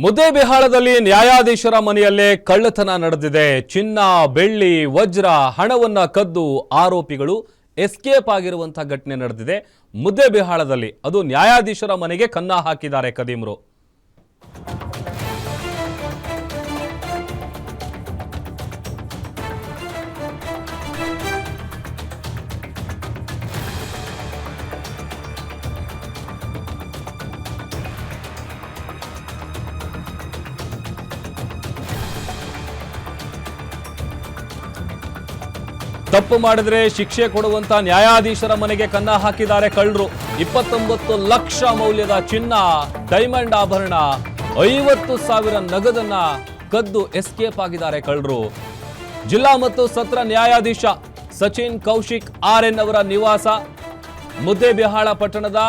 ಮುದ್ದೇಬಿಹಾಳದಲ್ಲಿ ನ್ಯಾಯಾಧೀಶರ ಮನೆಯಲ್ಲೇ ಕಳ್ಳತನ ನಡೆದಿದೆ. ಚಿನ್ನ, ಬೆಳ್ಳಿ, ವಜ್ರ, ಹಣವನ್ನ ಕದ್ದು ಆರೋಪಿಗಳು ಎಸ್ಕೇಪ್ ಆಗಿರುವಂತಹ ಘಟನೆ ನಡೆದಿದೆ. ಮುದ್ದೇಬಿಹಾಳದಲ್ಲಿ ಅದು ನ್ಯಾಯಾಧೀಶರ ಮನೆಗೆ ಕನ್ನ ಹಾಕಿದ್ದಾರೆ ಕದೀಮ್ರು. ತಪ್ಪು ಮಾಡಿದ್ರೆ ಶಿಕ್ಷೆ ಕೊಡುವಂತ ನ್ಯಾಯಾಧೀಶರ ಮನೆಗೆ ಕನ್ನ ಹಾಕಿದ್ದಾರೆ ಕಳ್ಳರು. ಇಪ್ಪತ್ತೊಂಬತ್ತು ಲಕ್ಷ ಮೌಲ್ಯದ ಚಿನ್ನ, ಡೈಮಂಡ್ ಆಭರಣ, ಐವತ್ತು ಸಾವಿರ ನಗದನ್ನ ಕದ್ದು ಎಸ್ಕೇಪ್ ಆಗಿದ್ದಾರೆ ಕಳ್ಳರು. ಜಿಲ್ಲಾ ಮತ್ತು ಸತ್ರ ನ್ಯಾಯಾಧೀಶ ಸಚಿನ್ ಕೌಶಿಕ್ ಆರ್ ಎನ್ ಅವರ ನಿವಾಸ. ಮುದ್ದೇಬಿಹಾಳ ಪಟ್ಟಣದ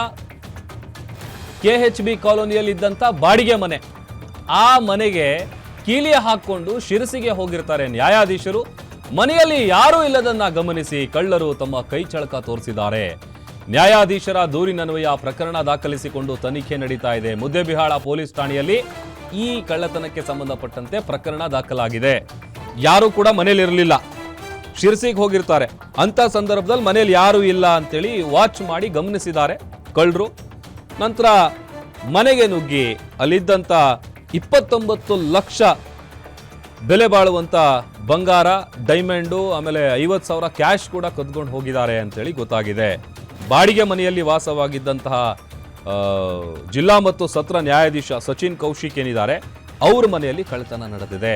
ಕೆಎಚ್ ಬಿ ಕಾಲೋನಿಯಲ್ಲಿದ್ದಂಥ ಬಾಡಿಗೆ ಮನೆ. ಆ ಮನೆಗೆ ಕೀಲಿಯ ಹಾಕ್ಕೊಂಡು ಶಿರಸಿಗೆ ಹೋಗಿರ್ತಾರೆ ನ್ಯಾಯಾಧೀಶರು. ಮನೆಯಲ್ಲಿ ಯಾರೂ ಇಲ್ಲದನ್ನ ಗಮನಿಸಿ ಕಳ್ಳರು ತಮ್ಮ ಕೈ ಚಳಕ ತೋರಿಸಿದ್ದಾರೆ. ನ್ಯಾಯಾಧೀಶರ ದೂರಿನನ್ವಯ ಪ್ರಕರಣ ದಾಖಲಿಸಿಕೊಂಡು ತನಿಖೆ ನಡೀತಾ ಇದೆ. ಮುದ್ದೇಬಿಹಾಳ ಪೊಲೀಸ್ ಠಾಣೆಯಲ್ಲಿ ಈ ಕಳ್ಳತನಕ್ಕೆ ಸಂಬಂಧಪಟ್ಟಂತೆ ಪ್ರಕರಣ ದಾಖಲಾಗಿದೆ. ಯಾರೂ ಕೂಡ ಮನೇಲಿರಲಿಲ್ಲ ಶಿರ್ಸಿಗೆ ಹೋಗಿರ್ತಾರೆ. ಅಂತ ಸಂದರ್ಭದಲ್ಲಿ ಮನೇಲಿ ಯಾರೂ ಇಲ್ಲ ಅಂತೇಳಿ ವಾಚ್ ಮಾಡಿ ಗಮನಿಸಿದ್ದಾರೆ ಕಳ್ಳರು. ನಂತರ ಮನೆಗೆ ನುಗ್ಗಿ ಅಲ್ಲಿದ್ದಂಥ ಇಪ್ಪತ್ತೊಂಬತ್ತು ಲಕ್ಷ ಬೆಲೆ ಬಾಳುವಂಥ ಬಂಗಾರ, ಡೈಮಂಡು, ಆಮೇಲೆ ಐವತ್ತು ಸಾವಿರ ಕ್ಯಾಶ್ ಕೂಡ ಕದ್ಕೊಂಡು ಹೋಗಿದ್ದಾರೆ ಅಂತೇಳಿ ಗೊತ್ತಾಗಿದೆ. ಬಾಡಿಗೆ ಮನೆಯಲ್ಲಿ ವಾಸವಾಗಿದ್ದಂತಹ ಜಿಲ್ಲಾ ಮತ್ತು ಸತ್ರ ನ್ಯಾಯಾಧೀಶ ಸಚಿನ್ ಕೌಶಿಕ್ ಏನಿದ್ದಾರೆ, ಅವ್ರ ಮನೆಯಲ್ಲಿ ಕಳ್ಳತನ ನಡೆದಿದೆ.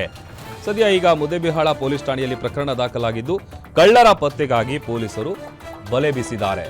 ಸದ್ಯ ಈಗ ಮುದೇಬಿಹಾಳ ಪೊಲೀಸ್ ಠಾಣೆಯಲ್ಲಿ ಪ್ರಕರಣ ದಾಖಲಾಗಿದ್ದು, ಕಳ್ಳರ ಪತ್ತೆಗಾಗಿ ಪೊಲೀಸರು ಬಲೆ ಬೀಸಿದ್ದಾರೆ.